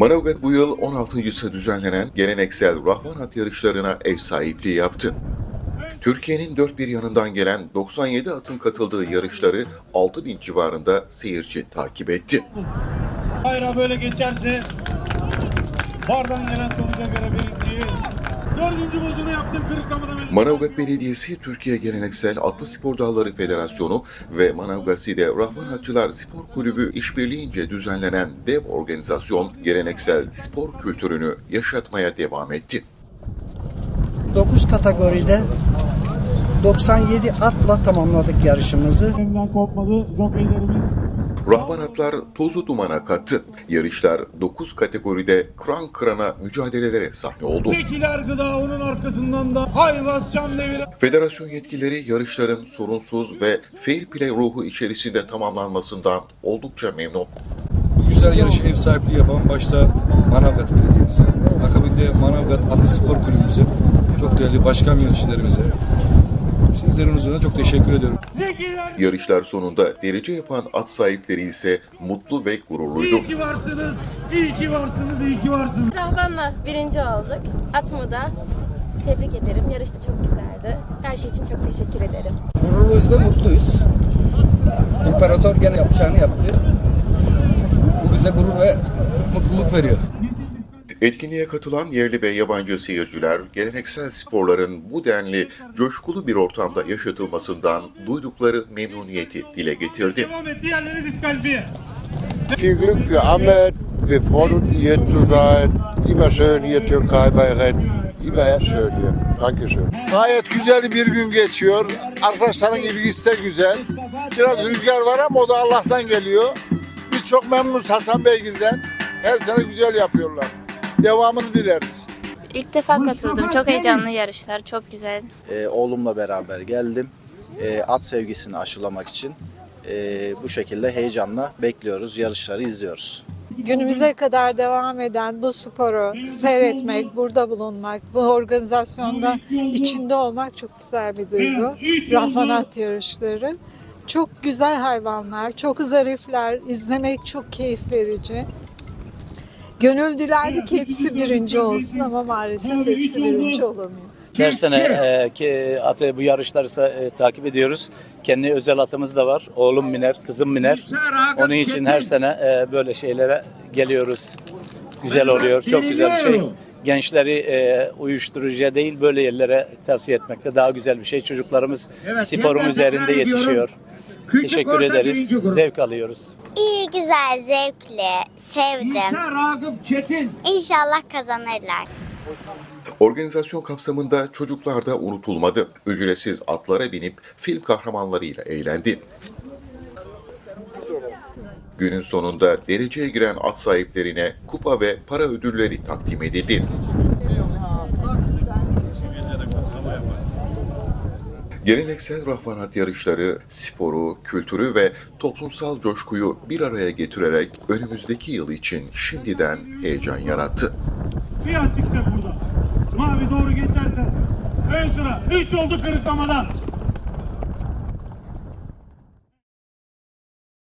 Manavgat bu yıl 16.sı düzenlenen geleneksel Rahvanat yarışlarına ev sahipliği yaptı. Türkiye'nin dört bir yanından gelen 97 atın katıldığı yarışları 6000 civarında seyirci takip etti. Hayra böyle geçerse Bardan gelen sonuca göre birinci. Manavgat Belediyesi, Türkiye Geleneksel Atlı Spor Dalları Federasyonu ve Manavgasi'de Rahvanatçılar Spor Kulübü işbirliğince düzenlenen dev organizasyon geleneksel spor kültürünü yaşatmaya devam etti. 9 kategoride 97 atla tamamladık yarışımızı. Elimden kopmadı jokeylerimiz. Rahvanatlar tozu dumana kattı. Yarışlar 9 kategoride kran kırana mücadelelere sahne oldu. Tekiler gıda onun arkasından da Hayvaz Çam devire. Federasyon yetkilileri yarışların sorunsuz ve fair play ruhu içerisinde tamamlanmasından oldukça memnun. Bu güzel yarışı ev sahipliği yapan başta Manavgat Belediye'mize, akabinde Manavgat Atlı Spor Kulübümüze, çok değerli başkan yöneticilerimize, sizlerin huzuruna çok teşekkür ediyorum. Yarışlar sonunda derece yapan at sahipleri ise mutlu ve gururluydu. iyi ki varsınız. İyi ki varsınız. iyi ki varsınız. Rahman'la birinci olduk. Atımı da tebrik ederim. Yarış da çok güzeldi. Her şey için çok teşekkür ederim. Gururluyuz ve mutluyuz. İmparator gene yapacağını yaptı. Bu bize gurur ve mutluluk veriyor. Etkinliğe katılan yerli ve yabancı seyirciler geleneksel sporların bu denli coşkulu bir ortamda yaşatılmasından duydukları memnuniyeti dile getirdi. Viel Glück für Ahmed. Wir freuen uns hier zu sein. Immer schön hier Türkei bei Rennen. Immer her schön hier. Dankeschön. Gayet güzel bir gün geçiyor. Arkadaşların ilgisi de güzel. Biraz rüzgar var ama o da Allah'tan geliyor. Biz çok memnunuz Hasan Beygil'den. Her sene güzel yapıyorlar. Devamını dileriz. İlk defa katıldım. Çok heyecanlı yarışlar. Çok güzel. Ee, oğlumla beraber geldim. Ee, at sevgisini aşılamak için. Ee, bu şekilde heyecanla bekliyoruz, yarışları izliyoruz. günümüze kadar devam eden bu sporu seyretmek, burada bulunmak, bu organizasyonda içinde olmak çok güzel bir duygu. Rahvanat yarışları. Çok güzel hayvanlar, çok zarifler, izlemek çok keyif verici. Gönül dilerdi ki hepsi birinci olsun ama maalesef hepsi birinci olamıyor. Her sene e, ki atı bu yarışları e, takip ediyoruz. Kendi özel atımız da var. Oğlum biner, kızım biner. Onun için her sene e, böyle şeylere geliyoruz. Güzel oluyor, çok güzel bir şey. Gençleri e, uyuşturucuya değil böyle yerlere tavsiye etmekte daha güzel bir şey. Çocuklarımız sporun üzerinde yetişiyor. Teşekkür ederiz, zevk alıyoruz. Güzel, zevkli, sevdim. Ragıp Çetin. İnşallah kazanırlar. Organizasyon kapsamında çocuklar da unutulmadı. Ücretsiz atlara binip film kahramanlarıyla eğlendi. Günün sonunda dereceye giren at sahiplerine kupa ve para ödülleri takdim edildi. Geleneksel rahvanat yarışları sporu, kültürü ve toplumsal coşkuyu bir araya getirerek önümüzdeki yıl için şimdiden heyecan yarattı. Bir açıkta burada. Mavi doğru geçerse ön sıra. Üç oldu kırıklamada.